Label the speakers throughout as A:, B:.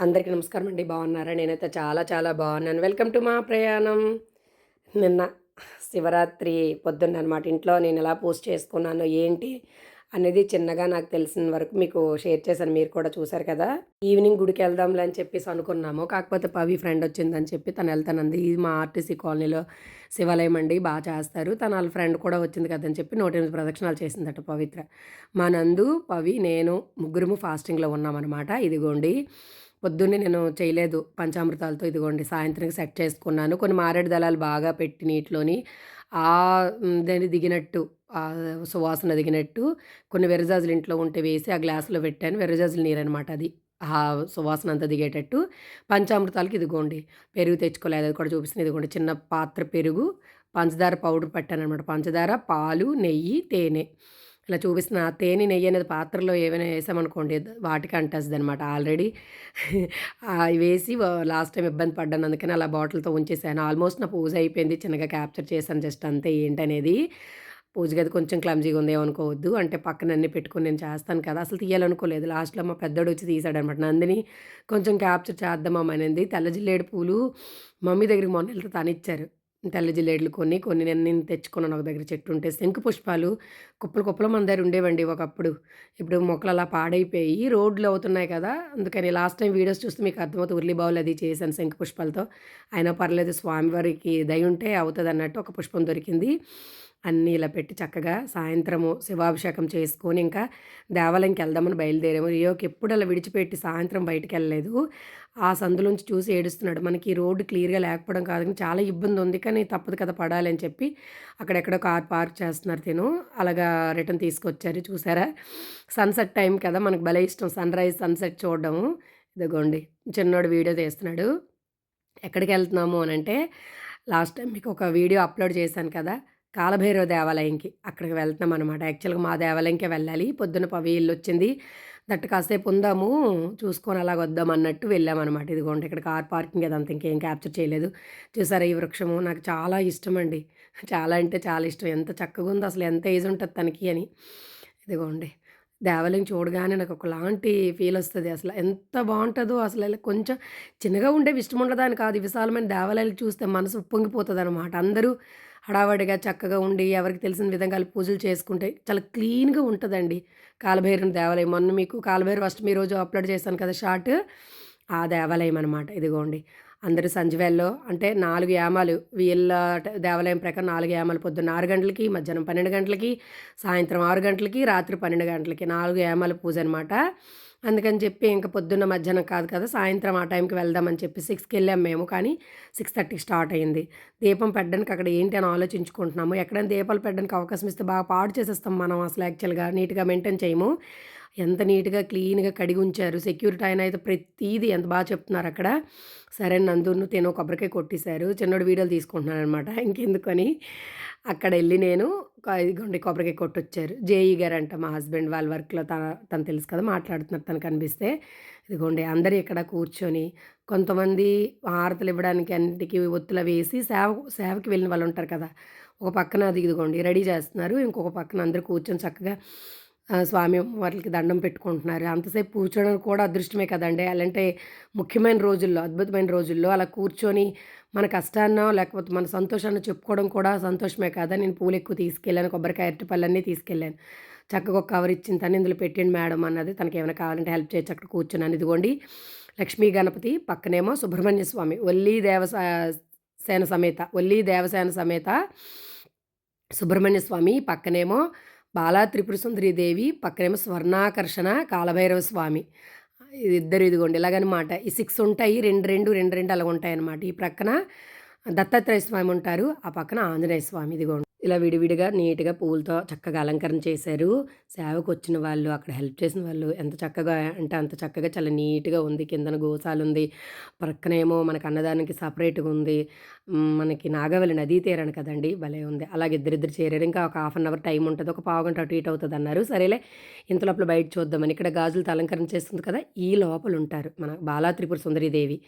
A: అందరికీ నమస్కారం అండి. బాగున్నారా? నేనైతే చాలా చాలా బాగున్నాను. వెల్కమ్ టు మా ప్రయాణం. నిన్న శివరాత్రి పొద్దున్న అనమాట ఇంట్లో నేను ఎలా పోస్ట్ చేసుకున్నాను ఏంటి అనేది చిన్నగా నాకు తెలిసిన వరకు మీకు షేర్ చేశాను. మీరు కూడా చూసారు కదా? ఈవినింగ్ గుడికి వెళ్దాంలే అని చెప్పేసి అనుకున్నాము. కాకపోతే పవి ఫ్రెండ్ వచ్చిందని చెప్పి తను వెళ్తానంది. ఇది మా ఆర్టీసీ కాలనీలో శివాలయం అండి. బాగా చేస్తారు. తన వాళ్ళ ఫ్రెండ్ కూడా వచ్చింది కదని చెప్పి నూట ఎనిమిది ప్రదక్షిణాలు చేసిందట పవిత్ర. మా నందు పవి నేను ముగ్గురుము ఫాస్టింగ్లో ఉన్నామన్నమాట. ఇదిగోండి. పొద్దున్నే నేను చేయలేదు పంచామృతాలతో ఇదిగోండి సాయంత్రం సెట్ చేసుకున్నాను. కొన్ని మారేడు దళాలు బాగా పెట్టి నీటిలోని ఆ దాన్ని దిగినట్టు సువాసన దిగినట్టు కొన్ని వెరజాజులు ఇంట్లో ఉంటే వేసి ఆ గ్లాసులో పెట్టాను. వెరజాజుల నీరు అనమాట అది. ఆ సువాసన అంతా దిగేటట్టు పంచామృతాలకి ఇదిగోండి పెరుగు తెచ్చుకోలేదు. అది కూడా చూపిస్తుంది ఇదిగోండి చిన్న పాత్ర పెరుగు పంచదార పౌడర్ పెట్టాను అనమాట పంచదార పాలు నెయ్యి తేనె. ఇలా చూపిస్తున్న తేనె నెయ్యి అనేది పాత్రలో ఏమైనా వేసామనుకోండి వాటికి అంటేస్తుంది అనమాట ఆల్రెడీ వేసి లాస్ట్ టైం ఇబ్బంది పడ్డాను. అందుకని అలా బాటిల్తో ఉంచేసాను. ఆల్మోస్ట్ నా పూజ అయిపోయింది. చిన్నగా క్యాప్చర్ చేశాను జస్ట్ అంతే ఏంటనేది. పూజ గది కొంచెం క్లమ్జీగా ఉంది అనుకోవద్దు. అంటే పక్కన అన్ని పెట్టుకుని నేను చేస్తాను కదా. అసలు తీయాలనుకోలేదు. లాస్ట్లో మా పెద్దోడు వచ్చి తీసాడనమాట నందిని కొంచెం క్యాప్చర్ చేద్దామా అనేది తెల్ల జిల్లేడు పూలు మమ్మీ దగ్గరికి మొన్న వెళ్తే తనిచ్చారు. తెల్ల జిల్లేడులు కొన్ని కొన్ని నేను తెచ్చుకున్నాను. ఒక దగ్గర చెట్టు ఉంటే శంకు పుష్పాలు కుప్పలు కుప్పలు మన దగ్గర ఉండేవండి ఒకప్పుడు. ఇప్పుడు మొక్కలు అలా పాడైపోయి రోడ్లు అవుతున్నాయి కదా. అందుకని లాస్ట్ టైం వీడియోస్ చూస్తే మీకు అర్థమవుతుంది ఉర్లి బావులు అది చేశాను శంకు పుష్పాలతో. అయినా పర్లేదు స్వామివారికి దయ ఉంటే అవుతుంది అన్నట్టు ఒక పుష్పం దొరికింది. అన్నీ ఇలా పెట్టి చక్కగా సాయంత్రము శివాభిషేకం చేసుకొని ఇంకా దేవాలయంకి వెళ్దామని బయలుదేరాము. రియోకి ఎప్పుడు అలా విడిచిపెట్టి సాయంత్రం బయటికి వెళ్ళలేదు ఆ సందులోంచి చూసి ఏడుస్తున్నాడు. మనకి ఈ రోడ్డు క్లియర్గా లేకపోవడం కాదు. కానీ చాలా ఇబ్బంది ఉంది. కానీ తప్పదు కదా పడాలి అని చెప్పి అక్కడెక్కడో కార్ పార్క్ చేస్తున్నారు తిను. అలాగా రిటర్న్ తీసుకొచ్చారు. చూసారా? సన్సెట్ టైం కదా మనకు భలే ఇష్టం. సన్ రైజ్ సన్సెట్ చూడడము. ఇదిగోండి. చిన్నోడు వీడియో తీస్తున్నాడు. ఎక్కడికి వెళ్తున్నాము అని అంటే లాస్ట్ టైం మీకు ఒక వీడియో అప్లోడ్ చేశాను కదా. కాలభైరవ దేవాలయంకి అక్కడికి వెళ్తున్నాం అనమాట యాక్చువల్గా మా దేవాలయంకే వెళ్ళాలి. పొద్దున పవి ఇల్లు వచ్చింది. దట్టు కాసేపు ఉందాము. చూసుకొని అలాగ వద్దాం అన్నట్టు వెళ్ళామన్నమాట ఇదిగోండి ఇక్కడ కార్ పార్కింగ్ అదంతా ఇంకేం క్యాప్చర్ చేయలేదు. చూసారా ఈ వృక్షము? నాకు చాలా ఇష్టం అండి. చాలా అంటే చాలా ఇష్టం. ఎంత చక్కగా ఉందో అసలు ఎంత ఏజ్ ఉంటుంది తనకి అని. ఇదిగోండి దేవాలయం చూడగానే నాకు ఒకలాంటి ఫీల్ వస్తుంది అసలు. ఎంత బాగుంటుందో అసలు. కొంచెం చిన్నగా ఉండే ఇష్టం ఉండదని కాదు విశాలమైన దేవాలయాలు చూస్తే మనసు ఉప్పొంగిపోతుంది అనమాట అందరూ హడావడిగా చక్కగా ఉండి ఎవరికి తెలిసిన విధంగా పూజలు చేసుకుంటే చాలా క్లీన్గా ఉంటుందండి. కాలభైరుని దేవాలయం. మొన్న మీకు కాలభైరు అష్టమి రోజు అప్లోడ్ చేశాను కదా షార్ట్? ఆ దేవాలయం అనమాట ఇదిగోండి. అందరూ సంజవేల్లో అంటే నాలుగు యామాలు వీళ్ళ దేవాలయం ప్రకారం నాలుగు యామాలు పొద్దున్న ఆరు గంటలకి మధ్యాహ్నం పన్నెండు గంటలకి సాయంత్రం ఆరు గంటలకి రాత్రి పన్నెండు గంటలకి నాలుగు యామాల పూజ అనమాట అందుకని చెప్పి ఇంకా పొద్దున్న మధ్యాహ్నం కాదు కదా సాయంత్రం ఆ టైంకి వెళ్దామని చెప్పి సిక్స్కి వెళ్ళాం మేము. కానీ సిక్స్ థర్టీకి స్టార్ట్ అయింది దీపం పెట్టడానికి అక్కడ ఏంటి అని ఆలోచించుకుంటున్నాము. ఎక్కడైనా దీపాలు పెట్టడానికి అవకాశం ఇస్తే బాగా పాడు చేసేస్తాం మనం అసలు యాక్చువల్గా. నీట్గా మెయింటైన్ చేయము. ఎంత నీట్గా క్లీన్గా కడిగి ఉంచారు. సెక్యూరిటీ ఆయన అయితే ప్రతిదీ ఎంత బాగా చెప్తున్నారు అక్కడ. సరే నందును తినో కొబ్బరికాయ కొట్టేశారు. చిన్నోడు వీడియోలు తీసుకుంటున్నాను అనమాట ఇంకెందుకని? అక్కడ వెళ్ళి నేను ఇదిగోండి కొబ్బరికాయ కొట్టొచ్చారు. జేఈ గారు అంట మా హస్బెండ్ వాళ్ళ వర్క్లో తన తను తెలుసు కదా మాట్లాడుతున్నారు తను కనిపిస్తే ఇదిగోండి అందరూ ఇక్కడ కూర్చొని కొంతమంది హారతలు ఇవ్వడానికి అన్నిటికీ ఒత్తుల వేసి సేవ సేవకి వెళ్ళిన వాళ్ళు ఉంటారు కదా. ఒక పక్కన అది ఇదిగోండి రెడీ చేస్తున్నారు. ఇంకొక పక్కన అందరూ కూర్చొని చక్కగా స్వామి వారికి దండం పెట్టుకుంటున్నారు. అంతసేపు కూర్చోవడం కూడా అదృష్టమే కదండి. అలాంటి ముఖ్యమైన రోజుల్లో అద్భుతమైన రోజుల్లో అలా కూర్చొని మన కష్టాన్నో లేకపోతే మన సంతోషాన్ని చెప్పుకోవడం కూడా సంతోషమే కదా? నేను పూలు ఎక్కువ తీసుకెళ్ళాను కొబ్బరికాయ అరటిపళ్ళన్నీ తీసుకెళ్ళాను. చక్కగా ఒక కవర్ ఇచ్చిన తను ఇందులో పెట్టండి మేడం అన్నది తనకి ఏమైనా కావాలంటే హెల్ప్ చేయొచ్చు అక్కడ కూర్చున్నాను. ఇదిగోండి లక్ష్మీ గణపతి పక్కనేమో సుబ్రహ్మణ్య స్వామి ఒల్లి దేవసేన సేన సమేత ఒల్లి దేవసేన సమేత సుబ్రహ్మణ్య స్వామి పక్కనేమో బాలా త్రిపుర దేవి పక్కనేమో స్వర్ణాకర్షణ కాలభైరవ స్వామి. ఇద్దరు ఇదిగోండి ఇలాగనమాట ఈ సిక్స్ ఉంటాయి రెండు రెండు రెండు రెండు అలాగ ఉంటాయి అన్నమాట ఈ ప్రక్కన దత్తాత్రేయ స్వామి ఉంటారు ఆ పక్కన ఆంజనేయ స్వామి ఇదిగోండి. ఇలా విడివిడిగా నీట్గా పూలతో చక్కగా అలంకరణ చేశారు. సేవకు వచ్చిన వాళ్ళు అక్కడ హెల్ప్ చేసిన వాళ్ళు ఎంత చక్కగా అంటే అంత చక్కగా చాలా నీట్గా ఉంది. కిందన గోసాలు ఉంది. పక్కనేమో మనకు అన్నదానికి సపరేట్గా ఉంది. మనకి నాగవల్లి నదీ తీరాను కదండి భలే ఉంది. అలాగే ఇద్దరిద్దరు చేరారు. ఇంకా ఒక హాఫ్ అన్ అవర్ టైం ఉంటుంది. ఒక పావు గంట అటు ఇటు అవుతుంది అన్నారు. సరేలే ఇంత లోపల బయట చూద్దామని ఇక్కడ గాజులతో అలంకరణ చేస్తుంది కదా ఈ లోపల ఉంటారు మన బాలా త్రిపుర సుందరీదేవి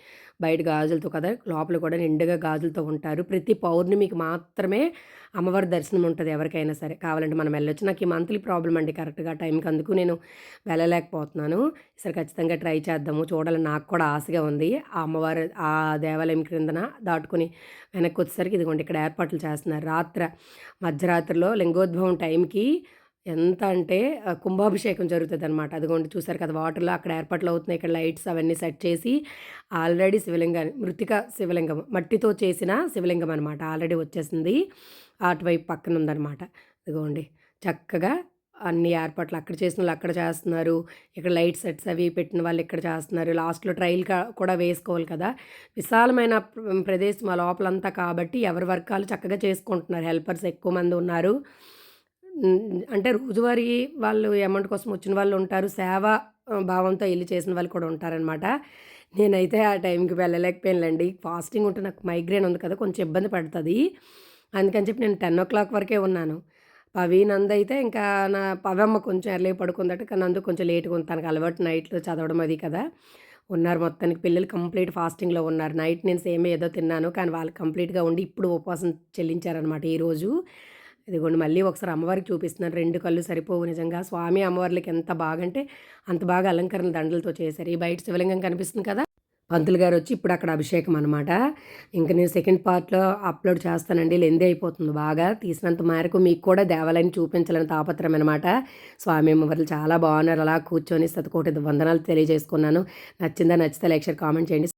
A: బయట గాజులతో కదా లోపల కూడా నిండుగా గాజులతో ఉంటారు. ప్రతి పౌర్ణమికి మాత్రమే అమ్మవారి దర్శనం ఉంటుంది ఎవరికైనా సరే. కావాలంటే మనం వెళ్ళొచ్చు. నాకు ఈ మంత్లీ ప్రాబ్లం అండి కరెక్ట్గా టైంకి. అందుకు నేను వెళ్ళలేకపోతున్నాను. సరే ఖచ్చితంగా ట్రై చేద్దాము. చూడాలని నాకు కూడా ఆశగా ఉంది. ఆ అమ్మవారి ఆ దేవాలయం క్రిందన దాటుకుని వెనక్కి వచ్చేసరికి ఇదిగోండి ఇక్కడ ఏర్పాట్లు చేస్తున్నారు. రాత్ర మధ్యరాత్రిలో లింగోద్భవం టైంకి ఎంత అంటే కుంభాభిషేకం జరుగుతుంది అనమాట అదిగోండి చూసారు కదా వాటర్లో అక్కడ ఏర్పాట్లు అవుతున్నాయి. ఇక్కడ లైట్స్ అవన్నీ సెట్ చేసి ఆల్రెడీ శివలింగాన్ని మృతిక శివలింగం మట్టితో చేసిన శివలింగం అనమాట ఆల్రెడీ వచ్చేసింది. అటువైపు పక్కన ఉందన్నమాట అదిగోండి చక్కగా అన్ని ఏర్పాట్లు అక్కడ చేసిన వాళ్ళు అక్కడ చేస్తున్నారు. ఇక్కడ లైట్ సెట్స్ అవి పెట్టిన వాళ్ళు ఇక్కడ చేస్తున్నారు. లాస్ట్లో ట్రైల్ కూడా వేసుకోవాలి కదా. విశాలమైన ప్రదేశం ఆ లోపలంతా కాబట్టి ఎవరి వర్గాలు చక్కగా చేసుకుంటున్నారు. హెల్పర్స్ ఎక్కువ మంది ఉన్నారు. అంటే రోజువారీ వాళ్ళు అమౌంట్ కోసం వచ్చిన వాళ్ళు ఉంటారు. సేవ భావంతో వెళ్ళి చేసిన వాళ్ళు కూడా ఉంటారనమాట నేనైతే ఆ టైంకి వెళ్ళలేకపోయానులేండి. ఫాస్టింగ్ ఉంటే నాకు మైగ్రేన్ ఉంది కదా కొంచెం ఇబ్బంది పడుతుంది. అందుకని చెప్పి నేను టెన్ ఓ క్లాక్ వరకే ఉన్నాను. పవి నందు అయితే ఇంకా నా పవమ్మ కొంచెం ఎర్లీ పడుకుందట కానీ నందు కొంచెం లేట్గా ఉంది. తనకు అలవాటు నైట్లో చదవడం అది కదా. ఉన్నారు మొత్తానికి. పిల్లలు కంప్లీట్ ఫాస్టింగ్లో ఉన్నారు. నైట్ నేను సేమ్ ఏదో తిన్నాను కానీ వాళ్ళు కంప్లీట్గా ఉండి ఇప్పుడు ఉపవాసం చెల్లించారనమాట ఈరోజు ఇదిగోండి మళ్ళీ ఒకసారి అమ్మవారికి చూపిస్తున్నాను. రెండు కళ్ళు సరిపోవు నిజంగా. స్వామి అమ్మవార్లకి ఎంత బాగంటే అంత బాగా అలంకరణ దండలతో చేశారు. ఈ బయట శివలింగం కనిపిస్తుంది కదా పంతులు గారు వచ్చి ఇప్పుడు అక్కడ అభిషేకం అనమాట ఇంకా నేను సెకండ్ పార్ట్లో అప్లోడ్ చేస్తానండి. లెంది అయిపోతుంది బాగా. తీసినంత మేరకు మీకు కూడా దేవాలయాన్ని చూపించాలని తాపత్రం అనమాట స్వామి అమ్మవార్లు చాలా బాగున్నారు. అలా కూర్చొని శతకోటి వందనాలు తెలియజేసుకున్నాను. నచ్చిందా నచ్చితే లెక్చర్ కామెంట్ చేయండి.